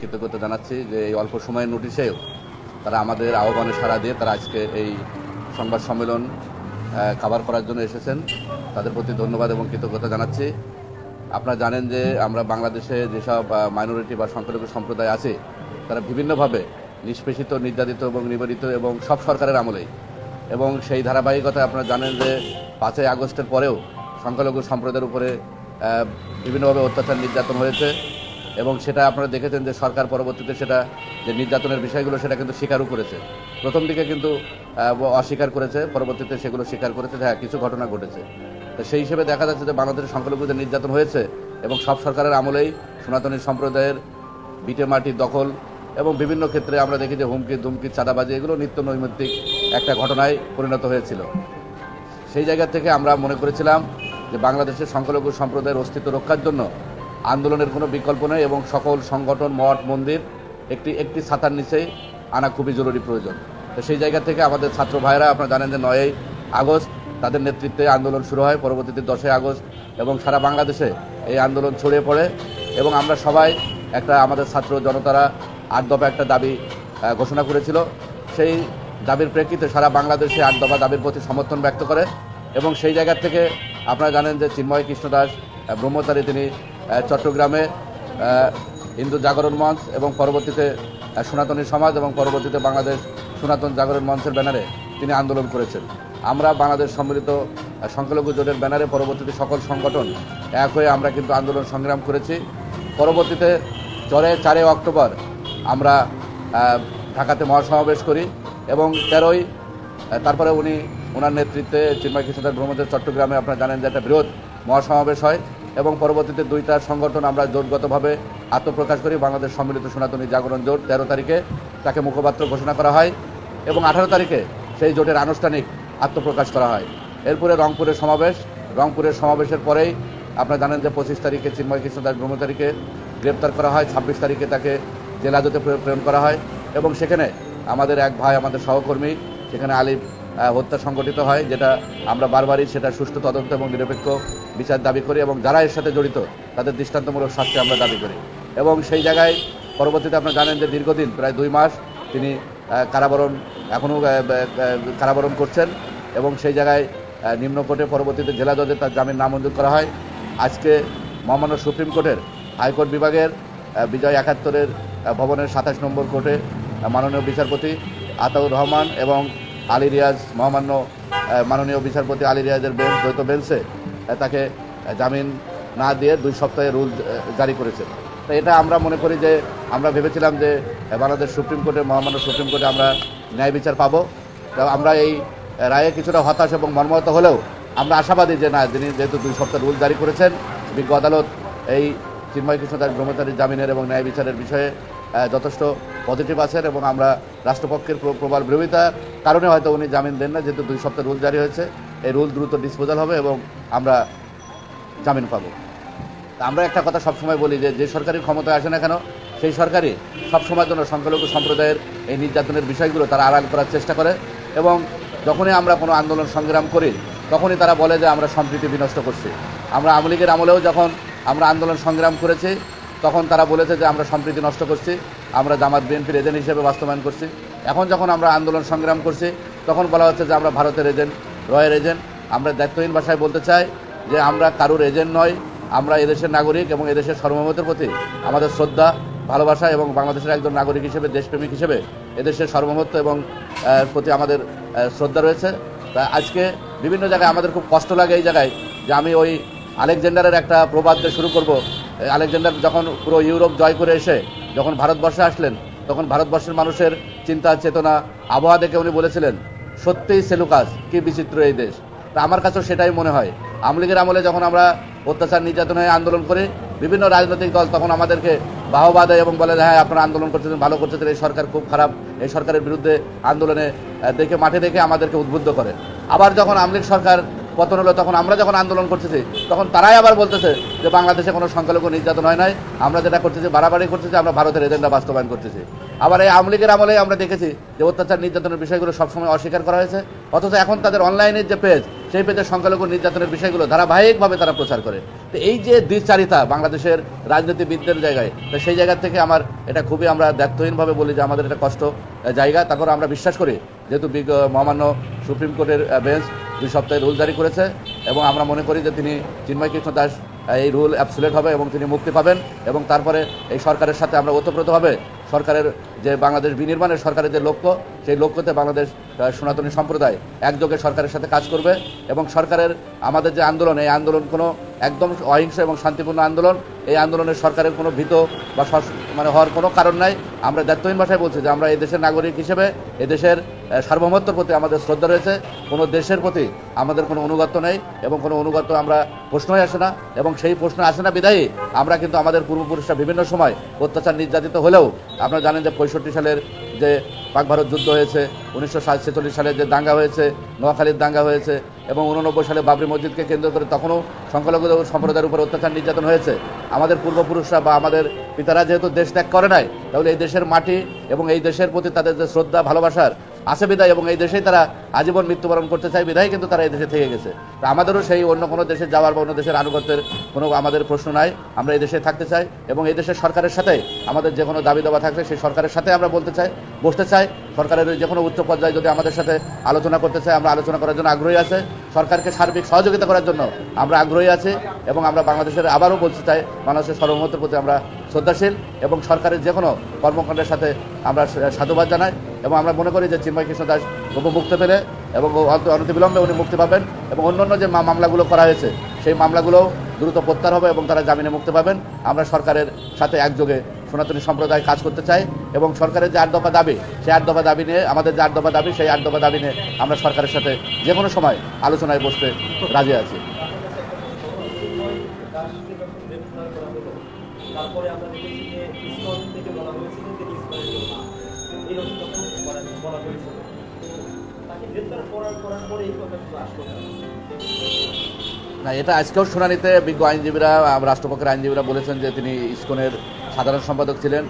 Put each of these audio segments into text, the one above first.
কৃতজ্ঞতা জানাচ্ছি যে এই অল্প সময়ের নোটিশেও তারা আমাদের আহ্বানে সাড়া দিয়ে তারা আজকে এই সংবাদ সম্মেলন কভার করার জন্য এসেছেন। তাদের প্রতি ধন্যবাদ এবং কৃতজ্ঞতা জানাচ্ছি। আপনারা জানেন যে আমরা বাংলাদেশে যেসব মাইনরিটি বা সংখ্যালঘু সম্প্রদায় আছে, তারা বিভিন্নভাবে নিষ্পেষিত, নির্যাতিত এবং নিবেদিত এবং সব সরকারের আমলেই। এবং সেই ধারাবাহিকতায় আপনারা জানেন যে পাঁচই আগস্টের পরেও সংখ্যালঘু সম্প্রদায়ের উপরে বিভিন্নভাবে অত্যাচার নির্যাতন হয়েছে। এবং সেটা আপনারা দেখেছেন যে সরকার পরবর্তীতে সেটা যে নির্যাতনের বিষয়গুলো সেটা কিন্তু স্বীকারও করেছে। প্রথম দিকে কিন্তু অস্বীকার করেছে, পরবর্তীতে সেগুলো স্বীকার করেছে হ্যাঁ কিছু ঘটনা ঘটেছে। তো সেই হিসেবে দেখা যাচ্ছে যে বাংলাদেশের সংখ্যালঘুদের নির্যাতন হয়েছে এবং সব সরকারের আমলেই সনাতনী সম্প্রদায়ের বিটে মাটির দখল এবং বিভিন্ন ক্ষেত্রে আমরা দেখি যে হুমকি ধুমকি চাঁদাবাজি এগুলো নিত্য নৈমিত্তিক একটা ঘটনায় পরিণত হয়েছিল। সেই জায়গা থেকে আমরা মনে করেছিলাম যে বাংলাদেশের সংখ্যালঘু সম্প্রদায়ের অস্তিত্ব রক্ষার জন্য আন্দোলনের কোনো বিকল্প নেই এবং সকল সংগঠন, মঠ, মন্দির, একটি একটি ছাতার নিচেই আনা খুবই জরুরি প্রয়োজন। তো সেই জায়গা থেকে আমাদের ছাত্র ভাইরা আপনারা জানেন যে নয়ই আগস্ট তাদের নেতৃত্বে আন্দোলন শুরু হয়, পরবর্তীতে দশই আগস্ট এবং সারা বাংলাদেশে এই আন্দোলন ছড়িয়ে পড়ে এবং আমরা সবাই একটা আমাদের ছাত্র জনতারা আট দফা একটা দাবি ঘোষণা করেছিল। সেই দাবির প্রেক্ষিতে সারা বাংলাদেশে আট দফা দাবির প্রতি সমর্থন ব্যক্ত করে এবং সেই জায়গা থেকে আপনারা জানেন যে চিন্ময় কৃষ্ণ দাস ব্রহ্মচারী তিনি চট্টগ্রামে হিন্দু জাগরণ মঞ্চ এবং পরবর্তীতে সনাতনী সমাজ এবং পরবর্তীতে বাংলাদেশ সনাতন জাগরণ মঞ্চের ব্যানারে তিনি আন্দোলন করেছেন। আমরা বাংলাদেশ সম্মিলিত সংখ্যালঘু জোটের ব্যানারে পরবর্তীতে সকল সংগঠন এক হয়ে আমরা কিন্তু আন্দোলন সংগ্রাম করেছি। পরবর্তীতে চরে চারে অক্টোবর আমরা ঢাকাতে মহাসমাবেশ করি এবং তেরোই তারপরে উনি ওনার নেতৃত্বে চিন্ময় কৃষ্ণদাস ব্রহ্মদের চট্টগ্রামে আপনারা জানেন যে একটা বৃহৎ মহাসমাবেশ হয়। এবং পরবর্তীতে দুইটা সংগঠন আমরা জোটগতভাবে আত্মপ্রকাশ করি। বাংলাদেশ সম্মিলিত সনাতনী জাগরণ জোট তেরো তারিখে তাকে মুখপাত্র ঘোষণা করা হয় এবং আঠারো তারিখে সেই জোটের আনুষ্ঠানিক আত্মপ্রকাশ করা হয়। এরপরে রংপুরের সমাবেশ। রংপুরের সমাবেশের পরেই আপনারা জানেন যে পঁচিশ তারিখে চিন্ময় কৃষ্ণদাস ব্রহ্মচারীকে গ্রেপ্তার করা হয়। ছাব্বিশ তারিখে তাকে জেলা জেলাজতে প্রেরণ করা হয় এবং সেখানে আমাদের এক ভাই, আমাদের সহকর্মী, সেখানে আলিফ হত্যা সংগঠিত হয়, যেটা আমরা বারবারই সেটা সুষ্ঠু তদন্ত এবং নিরপেক্ষ বিচার দাবি করি এবং যারা এর সাথে জড়িত, তাদের দৃষ্টান্তমূলক শাস্তি আমরা দাবি করি। এবং সেই জায়গায় পরবর্তীতে আপনারা জানেন যে দীর্ঘদিন, প্রায় দুই মাস তিনি কারাবরণ, এখনও কারাবরণ করছেন এবং সেই জায়গায় নিম্ন কোর্টে পরবর্তীতে জেলা জজে তার জামিন নামঞ্জুর করা হয়। আজকে মহামান্য সুপ্রিম কোর্টের হাইকোর্ট বিভাগের বিজয় একাত্তরের ভবনের সাতাশ নম্বর কোর্টে মাননীয় বিচারপতি আতাউর রহমান এবং আলী রিয়াজ মহামান্য মাননীয় বিচারপতি আলী রিয়াজের বেঞ্চ, দ্বৈত বেঞ্চে তাকে জামিন না দিয়ে দুই সপ্তাহে রুল জারি করেছে। তো এটা আমরা মনে করি যে, আমরা ভেবেছিলাম যে বাংলাদেশ সুপ্রিম কোর্টে, মহামান্য সুপ্রিম কোর্টে আমরা ন্যায় বিচার পাবো। তো আমরা এই রায়ে কিছুটা হতাশ এবং মর্মাহত হলেও আমরা আশাবাদী যে, না, যিনি যেহেতু দুই সপ্তাহ রুল জারি করেছেন, বিজ্ঞ আদালত এই চিন্ময় কৃষ্ণ দাস ব্রহ্মচারীর জামিনের এবং ন্যায় বিচারের বিষয়ে যথেষ্ট পজিটিভ আছেন এবং আমরা রাষ্ট্রপক্ষের প্র- প্রবল বিরোধিতার কারণে হয়তো উনি জামিন দেন না, যেহেতু দুই সপ্তাহ রুল জারি হয়েছে। এই রুল দ্রুত ডিসপোজাল হবে এবং আমরা জামিন পাবো। আমরা একটা কথা সবসময় বলি যে যে সরকারি ক্ষমতায় আসে না কেন, সেই সরকারই সবসময়ের জন্য সংখ্যালঘু সম্প্রদায়ের এই নির্যাতনের বিষয়গুলো তারা আড়াল করার চেষ্টা করে এবং যখনই আমরা কোনো আন্দোলন সংগ্রাম করি, তখনই তারা বলে যে, আমরা সম্প্রীতি বিনষ্ট করছি। আমরা আওয়ামী লীগের আমলেও যখন আমরা আন্দোলন সংগ্রাম করেছি তখন তারা বলেছে যে আমরা সম্প্রীতি নষ্ট করছি, আমরা জামাত বিএনপির এজেন্ট হিসেবে বাস্তবায়ন করছি। এখন যখন আমরা আন্দোলন সংগ্রাম করছি, তখন বলা হচ্ছে যে আমরা ভারতের এজেন্ট, রয়ের এজেন্ট। আমরা দায়িত্বহীন ভাষায় বলতে চাই যে আমরা কারুর এজেন্ট নয়, আমরা এদেশের নাগরিক এবং এদেশের সর্বমতের প্রতি আমাদের শ্রদ্ধা, ভালোবাসা এবং বাংলাদেশের একজন নাগরিক হিসেবে, দেশপ্রেমিক হিসেবে এদেশের সর্বমত্ব এবং প্রতি আমাদের শ্রদ্ধা রয়েছে। তা আজকে বিভিন্ন জায়গায় আমাদের খুব কষ্ট লাগে এই জায়গায় যে আমি ওই আলেকজান্ডারের একটা প্রবাদ শুরু করব। আলেকজান্ডার যখন পুরো ইউরোপ জয় করে এসে যখন ভারতবর্ষে আসলেন, তখন ভারতবর্ষের মানুষের চিন্তা, চেতনা, আবহাওয়া দেখে উনি বলেছিলেন, সত্যিই সেলুকাস, কি বিচিত্র এই দেশ। তা আমার কাছেও সেটাই মনে হয়। আওয়ামী লীগের আমলে যখন আমরা অত্যাচার, নির্যাতন হয়ে আন্দোলন করি, বিভিন্ন রাজনৈতিক দল তখন আমাদেরকে বাহবা দেয় এবং বলে হ্যাঁ আপনারা আন্দোলন করতেছেন ভালো করতেছেন এই সরকার খুব খারাপ। এই সরকারের বিরুদ্ধে আন্দোলনে দেখে, মাঠে দেখে আমাদেরকে উদ্বুদ্ধ করে। আবার যখন আওয়ামী লীগ সরকার পতন হলো তখন আমরা যখন আন্দোলন করতেছি, তখন তারাই আবার বলতেছে যে বাংলাদেশে কোনো সংখ্যালঘু নির্যাতন হয় নাই, আমরা যেটা করতেছি বাড়াবাড়ি করতেছি, আমরা ভারতের এজেন্ডা বাস্তবায়ন করতেছি। আবার এই আওয়ামী লীগের আমলে আমরা দেখেছি যে অত্যাচার নির্যাতনের বিষয়গুলো সবসময় অস্বীকার করা হয়েছে, অথচ এখন তাদের অনলাইনের যে পেজ সেই পেতে সংখ্যালঘু নির্যাতনের বিষয়গুলো ধারাবাহিকভাবে তারা প্রচার করে। তো এই যে দ্বিচারিতা বাংলাদেশের রাজনীতিবিদদের জায়গায়, তো সেই জায়গা থেকে আমার এটা খুবই আমরা দায়িত্বহীনভাবে বলি যে আমাদের এটা কষ্ট জায়গা। তারপর আমরা বিশ্বাস করি, যেহেতু মহামান্য সুপ্রিম কোর্টের বেঞ্চ দুই সপ্তাহে রুল জারি করেছে এবং আমরা মনে করি যে তিনি চিন্ময় কৃষ্ণ দাস এই রুল অ্যাবসুলেট হবে এবং তিনি মুক্তি পাবেন এবং তারপরে এই সরকারের সাথে আমরা ওতপ্রোতভাবে সরকারের যে বাংলাদেশ বিনির্মাণের সরকারের যে লক্ষ্য, সেই লক্ষ্যতে বাংলাদেশ সনাতনী সম্প্রদায় একযোগে সরকারের সাথে কাজ করবে এবং সরকারের আমাদের যে আন্দোলন, এই আন্দোলন কোনো একদম অহিংস এবং শান্তিপূর্ণ আন্দোলন, এই আন্দোলনের সরকারের কোনো ভীত বা মানে হওয়ার কোনো কারণ নাই। আমরা দায়িত্বহীন ভাষায় বলছি যে আমরা এই দেশের নাগরিক হিসেবে এদেশের সার্বভৌমত্বের প্রতি আমাদের শ্রদ্ধা রয়েছে। কোনো দেশের প্রতি আমাদের কোনো অনুগত নেই এবং কোনো অনুগত আমরা প্রশ্নই আসে না এবং সেই প্রশ্ন আসে না বিদায়ী। আমরা কিন্তু আমাদের পূর্বপুরুষরা বিভিন্ন সময় অত্যাচার নির্যাতিত হলেও, আপনারা জানেন যে পঁয়ষট্টি সালের যে পাক ভারত যুদ্ধ হয়েছে, উনিশশো ছেচল্লিশ সালে যে দাঙ্গা হয়েছে, নোয়াখালীর দাঙ্গা হয়েছে, এবং উননব্বই সালে বাবরি মসজিদকে কেন্দ্র করে তখনও সংখ্যালঘু সম্প্রদায়ের উপর অত্যাচার নির্যাতন হয়েছে। আমাদের পূর্বপুরুষরা বা আমাদের পিতারা যেহেতু দেশ ত্যাগ করে নাই, তাহলে এই দেশের মাটি এবং এই দেশের প্রতি তাদের যে শ্রদ্ধা, ভালোবাসার আছে বিদায় এবং এই দেশেই তারা আজীবন মৃত্যুবরণ করতে চায়, বিদায় কিন্তু তারা এই দেশে থেকে গেছে। তো আমাদেরও সেই অন্য কোনো দেশে যাওয়ার বা অন্য দেশের আনুগত্যের কোনো আমাদের প্রশ্ন নাই, আমরা এই দেশে থাকতে চাই এবং এই দেশের সরকারের সাথে আমাদের যে কোনো দাবি দাবা থাকলে সেই সরকারের সাথে আমরা বলতে চাই, বসতে চাই। সরকারের যে কোনো উচ্চ পর্যায়ে যদি আমাদের সাথে আলোচনা করতে চাই আমরা আলোচনা করার জন্য আগ্রহী আছে। সরকারকে সার্বিক সহযোগিতা করার জন্য আমরা আগ্রহী আছি এবং আমরা বাংলাদেশের আবারও বলতে চাই, বাংলাদেশের সার্বভৌমত্বের প্রতি আমরা শ্রদ্ধাশীল এবং সরকারের যে কোনো কর্মকাণ্ডের সাথে আমরা সাধুবাদ জানাই এবং আমরা মনে করি যে চিন্ময় কৃষ্ণ দাস মুক্তি পেলে এবং অন্ত- অনতিবিলম্বে উনি মুক্তি পাবেন এবং অন্যান্য যে মামলাগুলো করা হয়েছে, সেই মামলাগুলো দ্রুত প্রত্যাহার হবে এবং তারা জামিনে মুক্তি পাবেন। আমরা সরকারের সাথে একযোগে সনাতনী সম্প্রদায় কাজ করতে চাই এবং সরকারের যে আট দফা দাবি, সেই আট দফা দাবি নিয়ে, আমাদের যে আট দফা দাবি, সেই আট দফা দাবি নিয়ে আমরা সরকারের সাথে যে কোনো সময় আলোচনায় বসতে রাজি আছি দাসকে যখন গ্রেফতার করা হলো তারপরে আমরা দেখেছি যে ইসকন থেকে বলা হয়েছিল যে ইসকনের এরকম তখন বলা হয়েছিল তাকে গ্রেফতার করার করার পরে এই কথাগুলো আসলো। না, এটা আজকেও শুনানিতে বিজ্ঞ আইনজীবীরা রাষ্ট্রপক্ষের আইনজীবীরা বলেছেন যে তিনি ইসকনের সাধারণ সম্পাদক ছিলেন।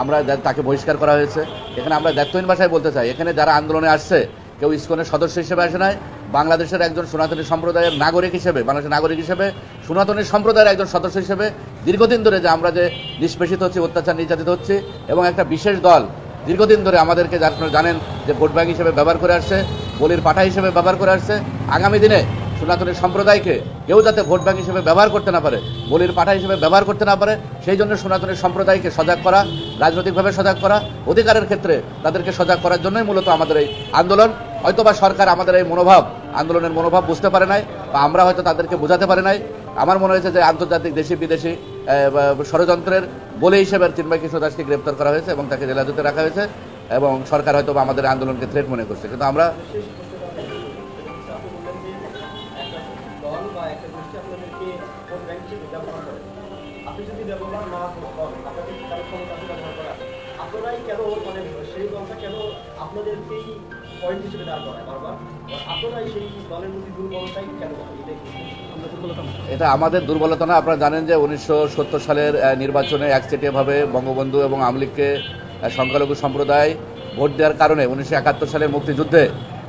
আমরা তাকে বহিষ্কার করা হয়েছে। এখানে আমরা দায়িত্বহীন ভাষায় বলতে চাই, এখানে যারা আন্দোলনে আসছে, কেউ ইসকনের সদস্য হিসেবে আসে নাই। বাংলাদেশের একজন সনাতনী সম্প্রদায়ের নাগরিক হিসেবে, বাংলাদেশের নাগরিক হিসেবে, সনাতনী সম্প্রদায়ের একজন সদস্য হিসেবে দীর্ঘদিন ধরে যে আমরা যে নিষ্পেষিত হচ্ছি, অত্যাচার নির্যাতিত হচ্ছি এবং একটা বিশেষ দল দীর্ঘদিন ধরে আমাদেরকে যার আপনারা জানেন যে ভোট ব্যাংক হিসেবে ব্যবহার করে আসছে, বলির পাঠা হিসেবে ব্যবহার করে আসছে, আগামী দিনে সনাতনী সম্প্রদায়কে কেউ যাতে ভোট ব্যাংক হিসেবে ব্যবহার করতে না পারে, বলির পাঠা হিসেবে ব্যবহার করতে না পারে, সেই জন্য সনাতনী সম্প্রদায়কে সজাগ করা, রাজনৈতিকভাবে সজাগ করা, অধিকারের ক্ষেত্রে তাদেরকে সজাগ করার জন্যই মূলত আমাদের এই আন্দোলন। হয়তোবা সরকার আমাদের এই মনোভাব, আন্দোলনের মনোভাব বুঝতে পারে নাই, বা আমরা হয়তো তাদেরকে বোঝাতে পারে নাই আমার মনে হয়েছে যে আন্তর্জাতিক দেশি বিদেশি ষড়যন্ত্রের বলে হিসেবে চিন্ময় কৃষ্ণ দাসকে গ্রেপ্তার করা হয়েছে এবং তাকে জেলাজুতে রাখা হয়েছে এবং সরকার হয়তো আমাদের আন্দোলনকে থ্রেট মনে করছে কিন্তু আমরা। আপনি যদি ব্যবহার না আপনাদের আপনারাই কেন মানে সেই দলটা কেন আপনাদেরকেই পয়েন্ট হিসেবে দাঁড় করায় বারবার? আপনারাই সেই দলের প্রতি দুর্বলতাই কেন। এটা আমাদের দুর্বলতা না আপনারা জানেন যে উনিশশো সত্তর সালের নির্বাচনে একচেটিয়াভাবে বঙ্গবন্ধু এবং আমলিগকে আহ, সংখ্যালঘু সম্প্রদায় ভোট দেওয়ার কারণে উনিশশো একাত্তর সালের মুক্তিযুদ্ধে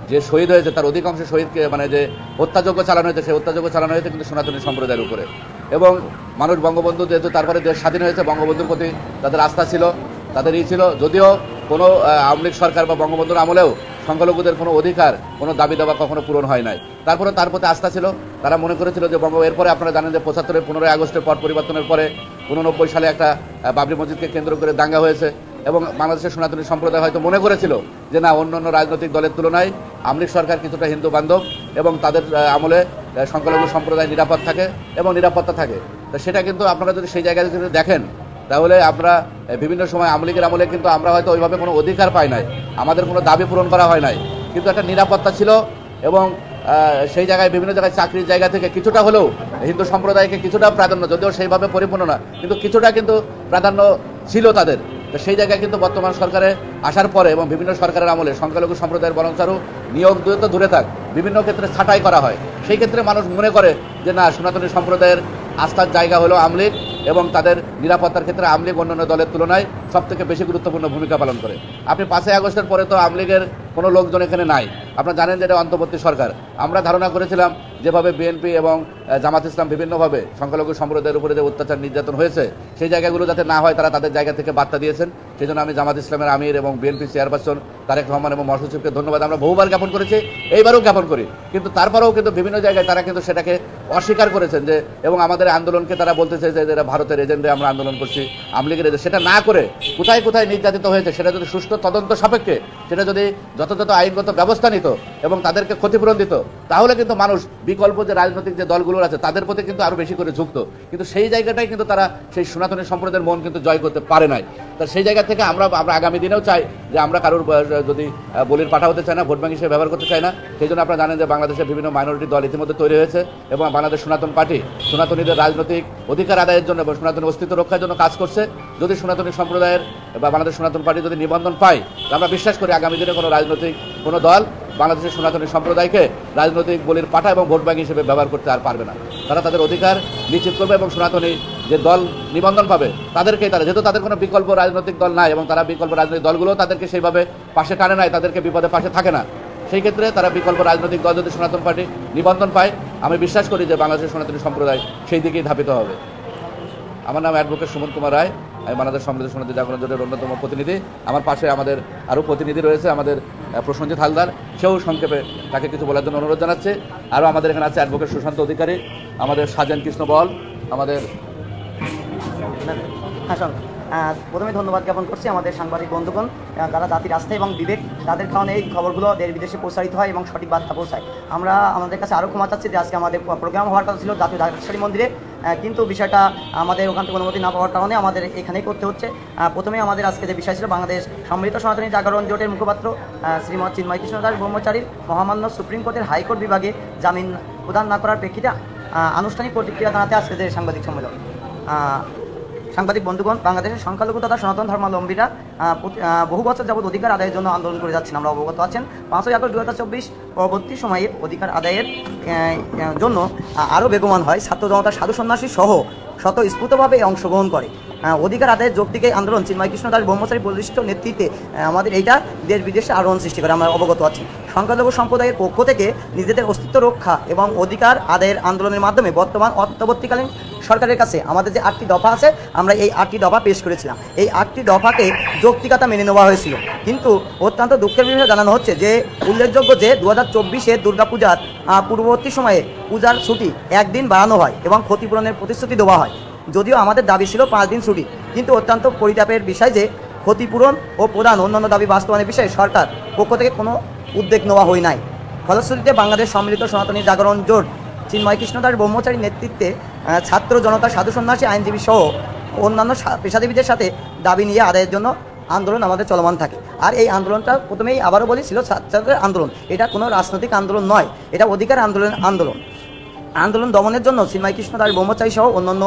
যে শহীদ হয়েছে তার অধিকাংশ শহীদকে মানে যে হত্যাযোগ্য চালানো হয়েছে সেই হত্যাযোগ্য চালানো হয়েছে কিন্তু সনাতনী সম্প্রদায়ের উপরে। এবং মানুষ বঙ্গবন্ধু যেহেতু তারপরে দেশ স্বাধীন হয়েছে বঙ্গবন্ধুর প্রতি তাদের আস্থা ছিল। তাদের ই ছিল, যদিও কোনো আওয়ামী লীগ সরকার বা বঙ্গবন্ধুর আমলেও সংখ্যালঘুদের কোনো অধিকার, কোনো দাবি দাবা কখনো পূরণ হয় নাই। তারপরে তার প্রতি আস্থা ছিল, তারা মনে করেছিল যে বঙ্গ, এরপরে আপনারা জানেন যে পঁচাত্তরের পনেরোই আগস্টের পর পরিবর্তনের পরে উননব্বই সালে একটা বাবরি মসজিদকে কেন্দ্র করে দাঙ্গা হয়েছে এবং বাংলাদেশের সনাতনী সম্প্রদায় হয়তো মনে করেছিল যে না অন্য অন্য রাজনৈতিক দলের তুলনায় আমলিক সরকার কিছুটা হিন্দু বান্ধব এবং তাদের আমলে সংখ্যালঘু সম্প্রদায় নিরাপদ থাকে এবং নিরাপত্তা থাকে। তো সেটা কিন্তু আপনারা যদি সেই জায়গায় যদি দেখেন তাহলে আমরা বিভিন্ন সময় আমলিগের আমলে কিন্তু আমরা হয়তো ওইভাবে কোনো অধিকার পাই নাই। আমাদের কোনো দাবি পূরণ করা হয় নাই। কিন্তু একটা নিরাপত্তা ছিল এবং সেই জায়গায় বিভিন্ন জায়গায় চাকরির জায়গা থেকে কিছুটা হলেও হিন্দু সম্প্রদায়কে কিছুটা প্রাধান্য, যদিও সেইভাবে পরিপূর্ণ না, কিন্তু কিছুটা কিন্তু প্রাধান্য ছিল তাদের। তো সেই জায়গায় কিন্তু বর্তমান সরকারে আসার পরে এবং বিভিন্ন সরকারের আমলে সংখ্যালঘু সম্প্রদায়ের বরঞ্চারও নিয়োগ দূরে তো দূরে থাক, বিভিন্ন ক্ষেত্রে ছাঁটাই করা হয়। সেই ক্ষেত্রে মানুষ মনে করে যে, না, সনাতনী সম্প্রদায়ের আস্থার জায়গা হলো আমলিগ এবং তাদের নিরাপত্তার ক্ষেত্রে আওয়ামী লীগ অন্যান্য দলের তুলনায় সব থেকে বেশি গুরুত্বপূর্ণ ভূমিকা পালন করে। আপনি পাঁচই আগস্টের পরে তো আওয়ামী লীগের কোনো লোকজন এখানে নাই। আপনারা জানেন যে এটা অন্তর্বর্তী সরকার। আমরা ধারণা করেছিলাম যেভাবে বিএনপি এবং জামাত ইসলাম বিভিন্নভাবে সংখ্যালঘু সম্প্রদায়ের উপরে যে অত্যাচার নির্যাতন হয়েছে, সেই জায়গাগুলো যাতে না হয় তারা তাদের জায়গা থেকে বার্তা দিয়েছেন। সেই জন্য আমি জামাত ইসলামের আমির এবং বিএনপি চেয়ারপারসন তারেক রহমান এবং মহাসচিবকে ধন্যবাদ। আমরা বহুবার জ্ঞাপন করেছি, এইবারও জ্ঞাপন করি। কিন্তু তারপরেও কিন্তু বিভিন্ন জায়গায় তারা কিন্তু সেটাকে অস্বীকার করেছেন যে, এবং আমাদের আন্দোলনকে তারা বলতেছে যে, এরা ভারতের এজেন্ডে আমরা আন্দোলন করছি আমলিগের এজেন্ট সেটা না করে কোথায় কোথায় নির্যাতিত হয়েছে, সেটা যদি সুষ্ঠু তদন্ত সাপেক্ষে, সেটা যদি যথাযথ আইনগত ব্যবস্থা নিত এবং তাদেরকে ক্ষতিপূরণ দিত, তাহলে কিন্তু মানুষ বিকল্প যে রাজনৈতিক যে দলগুলো আছে, তাদের প্রতি কিন্তু আরও বেশি করে ঝুঁকত। কিন্তু সেই জায়গাটাই কিন্তু তারা, সেই সনাতনী সম্প্রদায়ের মন কিন্তু জয় করতে পারে নাই। তা সেই জায়গা থেকে আমরা আমরা আগামী দিনেও চাই যে আমরা কারোর যদি বলির পাঠা হতে চাই না, ভোট ব্যাংক হিসেবে ব্যবহার করতে চাই না, সেই জন্য আপনারা জানেন যে বাংলাদেশের বিভিন্ন মাইনরিটি দল ইতিমধ্যে তৈরি হয়েছে এবং বাংলাদেশ সনাতন পার্টি, সনাতনীদের রাজনৈতিক অধিকার আদায়ের জন্য এবং সনাতনী অস্তিত্ব রক্ষার জন্য কাজ করছে। যদি সনাতনী সম্প্রদায়ের বা বাংলাদেশ সনাতন পার্টি যদি নিবন্ধন পায় আমরা বিশ্বাস করি আগামী দিনে কোনো রাজনৈতিক কোনো দল বাংলাদেশের সনাতনী সম্প্রদায়কে রাজনৈতিক বলির পাঠা এবং ভোট ব্যাংক হিসেবে ব্যবহার করতে আর পারবে না। তারা তাদের অধিকার নিশ্চিত করবে এবং সনাতনী যে দল নিবন্ধন পাবে তাদেরকে তারা। যেহেতু তাদের কোনো বিকল্প রাজনৈতিক দল নাই এবং তারা বিকল্প রাজনৈতিক দলগুলো তাদেরকে সেইভাবে পাশে টানে নাই তাদেরকে বিপদে পাশে থাকে না। সেই ক্ষেত্রে তারা বিকল্প রাজনৈতিক দল যদি সনাতন পার্টি নিবন্ধন পায় আমি বিশ্বাস করি যে বাংলাদেশের সনাতনী সম্প্রদায় সেই দিকেই ধাবিত হবে। আমার নাম অ্যাডভোকেট সুমন কুমার রায় আমি বাংলাদেশ সমৃদ্ধ সমিতি জাগরণ জোটের অন্যতম প্রতিনিধি। আমার পাশে আমাদের আরও প্রতিনিধি রয়েছে আমাদের আহ, প্রসেনজিৎ হালদার। সেও সংক্ষেপে তাকে কিছু বলার জন্য অনুরোধ জানাচ্ছে। আরও আমাদের এখানে আছে অ্যাডভোকেট সুশান্ত অধিকারী আমাদের সাজেন কৃষ্ণ বল আমাদের আহ, প্রথমে ধন্যবাদ জ্ঞাপন করছি আমাদের সাংবাদিক বন্ধুগণ যারা জাতির আস্থা এবং বিবেক তাদের কারণে এই খবরগুলো দেশ বিদেশে প্রসারিত হয় এবং সঠিক বার্তা পৌঁছায়। আমরা আমাদের কাছে আরও ক্ষমা চাচ্ছি যে আজকে আমাদের প্রোগ্রাম হওয়ার কথা ছিল জাতীয় ঢাকেশ্বরী মন্দিরে কিন্তু বিষয়টা আমাদের ওখান থেকে অনুমতি না পাওয়ার কারণে আমাদের এখানেই করতে হচ্ছে। প্রথমে আমাদের আজকে যে বিষয় ছিল বাংলাদেশ সমৃদ্ধ সনাতনী জাগরণ জোটের মুখপাত্র আহ, শ্রীমৎ চিন্ময় কৃষ্ণ দাস ব্রহ্মচারীর মহামান্য সুপ্রিম কোর্টের হাইকোর্ট বিভাগে জামিন প্রদান না করার প্রেক্ষিতে আনুষ্ঠানিক প্রতিক্রিয়া জানাতে আজকে যে সাংবাদিক সম্মেলন। সাংবাদিক বন্ধুগণ, বাংলাদেশের সংখ্যালঘু তথা সনাতন ধর্মাবলম্বীরা বহু বছর যাবত অধিকার আদায়ের জন্য আন্দোলন করে যাচ্ছেন। আমরা অবগত আছেন, পাঁচই আগস্ট দু হাজার চব্বিশ পরবর্তী সময়ে অধিকার আদায়ের জন্য আরও বেগমান হয়। ছাত্র জনতা, সাধু সন্ন্যাসী সহ স্বতঃস্ফূর্তভাবে অংশগ্রহণ করে। অধিকার আদায়ের যৌক্তিক আন্দোলন চিন্ময় কৃষ্ণ দাস ব্রহ্মচারী বলিষ্ঠ নেতৃত্বে আমাদের এইটা দেশ বিদেশে আরোহণ সৃষ্টি করে, আমরা অবগত আছি। সংখ্যালঘু সম্প্রদায়ের পক্ষ থেকে নিজেদের অস্তিত্ব রক্ষা এবং অধিকার আদায়ের আন্দোলনের মাধ্যমে বর্তমান অন্তর্বর্তীকালীন সরকারের কাছে আমাদের যে আটটি দফা আছে, আমরা এই আটটি দফা পেশ করেছিলাম। এই আটটি দফাকে যৌক্তিকতা মেনে নেওয়া হয়েছিল। কিন্তু অত্যন্ত দুঃখের বিষয়ে জানানো হচ্ছে যে, উল্লেখযোগ্য যে দু হাজার চব্বিশে দুর্গাপূজার পূর্ববর্তী সময়ে পূজার ছুটি একদিন বাড়ানো হয় এবং ক্ষতিপূরণের প্রতিশ্রুতি দেওয়া হয়। যদিও আমাদের দাবি ছিল পাঁচ দিন ছুটি, কিন্তু অত্যন্ত পরিতাপের বিষয় যে ক্ষতিপূরণ ও প্রদান অন্যান্য দাবি বাস্তবায়নের বিষয়ে সরকার পক্ষ থেকে কোনো উদ্যোগ নেওয়া হয় নাই। ফলশ্রুতিতে বাংলাদেশ সম্মিলিত সনাতনী জাগরণ জোট, চিন্ময় কৃষ্ণদাস ব্রহ্মচারী নেতৃত্বে ছাত্র জনতা, সাধু সন্ন্যাসী, আইনজীবী সহ অন্যান্য পেশাজীবীদের সাথে দাবি নিয়ে আদায়ের জন্য আন্দোলন আমাদের চলমান থাকে। আর এই আন্দোলনটা প্রথমেই আবারও বলি ছিল ছাত্রদের আন্দোলন। এটা কোনো রাজনৈতিক আন্দোলন নয়, এটা অধিকার আন্দোলন আন্দোলন। আন্দোলন দমনের জন্য শ্রীমাই কৃষ্ণ দাস ব্রহ্মচারী সহ অন্যান্য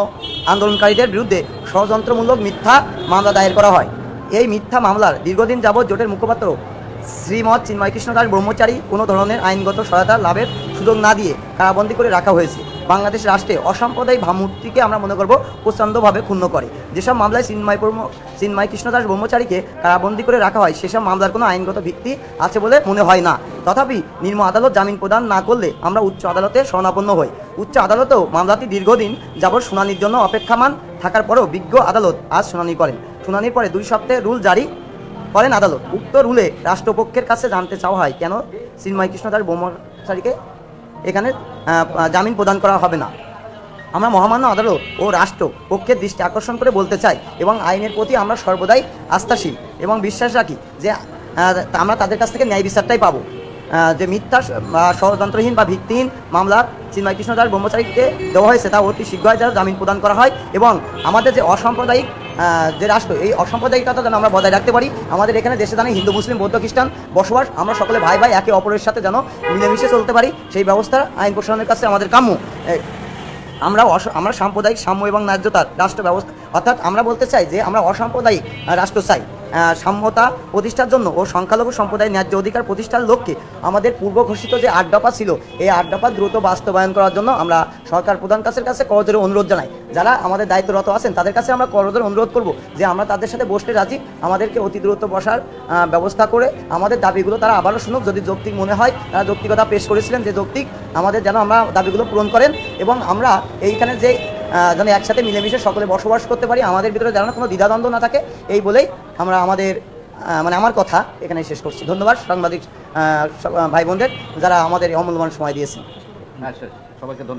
আন্দোলনকারীদের বিরুদ্ধে ষড়যন্ত্রমূলক মিথ্যা মামলা দায়ের করা হয়। এই মিথ্যা মামলার দীর্ঘদিন যাবৎ জোটের মুখপাত্র শ্রীমৎ চিন্ময় কৃষ্ণ দাস ব্রহ্মচারী কোনো ধরনের আইনগত সহায়তা লাভের সুযোগ না দিয়ে কারাবন্দি করে রাখা হয়েছে। বাংলাদেশ রাষ্ট্রে অসাম্প্রদায়িক ভাবমূর্তিকে আমরা মনে করব প্রচণ্ডভাবে ক্ষুণ্ণ করে। যেসব মামলায় চিন্ময় চিন্ময় কৃষ্ণ দাস ব্রহ্মচারীকে কারাবন্দী করে রাখা হয়, সেসব মামলার কোনো আইনগত ভিত্তি আছে বলে মনে হয় না। তথাপি নিম্ন আদালত জামিন প্রদান না করলে আমরা উচ্চ আদালতে শরণাপন্ন হই। উচ্চ আদালতেও মামলাটি দীর্ঘদিন যাবৎ শুনানির জন্য অপেক্ষামান থাকার পরেও বিজ্ঞ আদালত আজ শুনানি করেন। শুনানির পরে দুই সপ্তাহে রুল জারি করেন আদালত। উক্ত রুলে রাষ্ট্রপক্ষের কাছে জানতে চাওয়া হয়, কেন চিন্ময় কৃষ্ণ দাস ব্রহ্মচারীকে এখানে জামিন প্রদান করা হবে না। আমরা মহামান্য আদালত ও রাষ্ট্র পক্ষের দৃষ্টি আকর্ষণ করে বলতে চাই এবং আইনের প্রতি আমরা সর্বদাই আস্থাশীল এবং বিশ্বাস রাখি যে আমরা তাদের কাছ থেকে ন্যায় বিচারটাই পাবো। যে মিথ্যা ষড়যন্ত্রহীন বা ভিত্তিহীন মামলা চিন্ময় কৃষ্ণ দাস ব্রহ্মচারীকে দেওয়া হয়েছে তা অতি শীঘ্রই যেন জামিন প্রদান করা হয় এবং আমাদের যে অসাম্প্রদায়িক যে রাষ্ট্র, এই অসাম্প্রদায়িকতা যেন আমরা বজায় রাখতে পারি, আমাদের এখানে দেশে জানে হিন্দু, মুসলিম, বৌদ্ধ, খ্রিস্টান বসবাস, আমরা সকলে ভাই ভাই একে অপরের সাথে যেন মিলেমিশে চলতে পারি, সেই ব্যবস্থা আইন প্রশাসনের কাছে আমাদের কাম্য। আমরা আমরা সাম্প্রদায়িক সাম্য এবং ন্যায্যতার রাষ্ট্র ব্যবস্থা অর্থাৎ আমরা বলতে চাই যে আমরা অসাম্প্রদায়িক রাষ্ট্র চাই। সাম্যতা প্রতিষ্ঠার জন্য ও সংখ্যালঘু সম্প্রদায়ের ন্যায্য অধিকার প্রতিষ্ঠার লক্ষ্যে আমাদের পূর্ব ঘোষিত যে দফা ছিল, এই দফা দ্রুত বাস্তবায়ন করার জন্য আমরা সরকার প্রধান কাছের কাছে করজোরে অনুরোধ জানাই। যারা আমাদের দায়িত্বরত আছেন, তাদের কাছে আমরা করজোরে অনুরোধ করব যে আমরা তাদের সাথে বসতে রাজি, আমাদেরকে অতি দ্রুত বসার ব্যবস্থা করে আমাদের দাবিগুলো তারা আবারও শুনুক। যদি যৌক্তিক মনে হয় তারা যৌক্তিকতা পেশ করেছিলেন যে যৌক্তিক, আমাদের যেন আমরা দাবিগুলো পূরণ করেন এবং আমরা এইখানে যে যেন একসাথে মিলেমিশে সকলে বসবাস করতে পারি। আমাদের ভিতরে যেন কোনো দ্বিধাদ্বন্দ্ব না থাকে। এই বলেই আমরা আমাদের মানে আমার কথা এখানে শেষ করছি। ধন্যবাদ সাংবাদিক সব- ভাই বোনদের যারা আমাদের অমূল্যবান সময় দিয়েছেন। হ্যাঁ সবাইকে ধন্যবাদ।